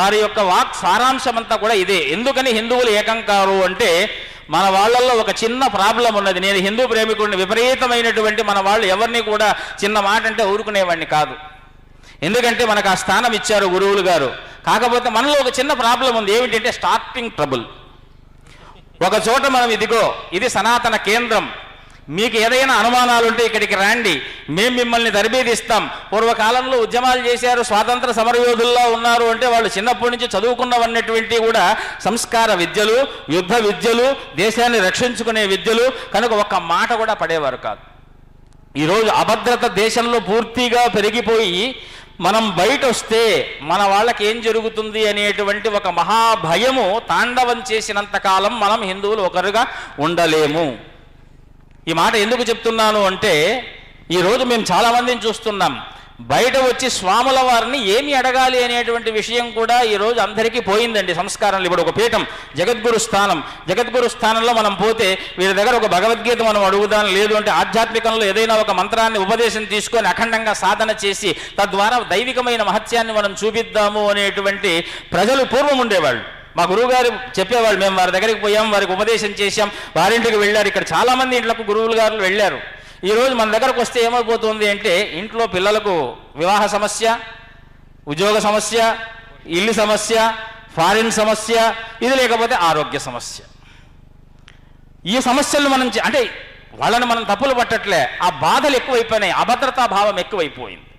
వారి యొక్క వాక్ సారాంశం అంతా కూడా ఇదే. ఎందుకని హిందువులు ఏకం కారు అంటే మన వాళ్ళల్లో ఒక చిన్న ప్రాబ్లం ఉన్నది. నేను హిందూ ప్రేమికుడిని విపరీతమైనటువంటి మన వాళ్ళు ఎవరిని కూడా చిన్న మాట అంటే ఊరుకునేవాడిని కాదు. ఎందుకంటే మనకు ఆ స్థానం ఇచ్చారు గురువులు గారు. కాకపోతే మనలో ఒక చిన్న ప్రాబ్లం ఉంది. ఏమిటంటే స్టార్టింగ్ ట్రబుల్. ఒక చోట మనం ఇదిగో ఇది సనాతన కేంద్రం. మీకు ఏదైనా అనుమానాలు ఉంటే ఇక్కడికి రండి. మేము మిమ్మల్ని తరబేదిస్తాం పూర్వకాలంలో ఉద్యమాలు చేశారు స్వాతంత్ర సమరయోధుల్లో ఉన్నారు అంటే వాళ్ళు చిన్నప్పటి నుంచి చదువుకున్నవన్నటువంటి కూడా సంస్కార విద్యలు యుద్ధ విద్యలు దేశాన్ని రక్షించుకునే విద్యలు. కనుక ఒక్క మాట కూడా పడేవారు కాదు. ఈరోజు అభద్రత దేశంలో పూర్తిగా పెరిగిపోయి మనం బయట వస్తే మన వాళ్ళకి ఏం జరుగుతుంది అనేటువంటి ఒక మహాభయము తాండవం చేసినంత కాలం మనం హిందువులు ఒకరుగా ఉండలేము. ఈ మాట ఎందుకు చెప్తున్నాను అంటే ఈరోజు మేము చాలా మందిని చూస్తున్నాం. బయట వచ్చి స్వాముల వారిని ఏమి అడగాలి అనేటువంటి విషయం కూడా ఈరోజు అందరికీ పోయిందండి సంస్కారంలో. ఇప్పుడు ఒక పీఠం జగద్గురు స్థానం. జగద్గురు స్థానంలో మనం పోతే వీరి దగ్గర ఒక భగవద్గీత మనం అడుగుదాం లేదు అంటే ఆధ్యాత్మికంలో ఏదైనా ఒక మంత్రాన్ని ఉపదేశం తీసుకొని అఖండంగా సాధన చేసి తద్వారా దైవికమైన మహత్యాన్ని మనం చూపిద్దాము అనేటువంటి ప్రజలు పూర్వం ఉండేవాళ్ళు. మా గురువుగారు చెప్పేవాళ్ళు మేము వారి దగ్గరికి పోయాం వారికి ఉపదేశం చేశాం వారింటికి వెళ్ళారు. ఇక్కడ చాలామంది ఇంట్లకు గురువులు గారు వెళ్ళారు. ఈరోజు మన దగ్గరకు వస్తే ఏమైపోతుంది అంటే ఇంట్లో పిల్లలకు వివాహ సమస్య ఉద్యోగ సమస్య ఇల్లు సమస్య ఫారిన్ సమస్య ఇది లేకపోతే ఆరోగ్య సమస్య. ఈ సమస్యలు మనం చే- అంటే వాళ్ళని మనం తప్పులు పట్టట్లే ఆ బాధలు ఎక్కువైపోయినాయి అభద్రతా భావం ఎక్కువైపోయింది.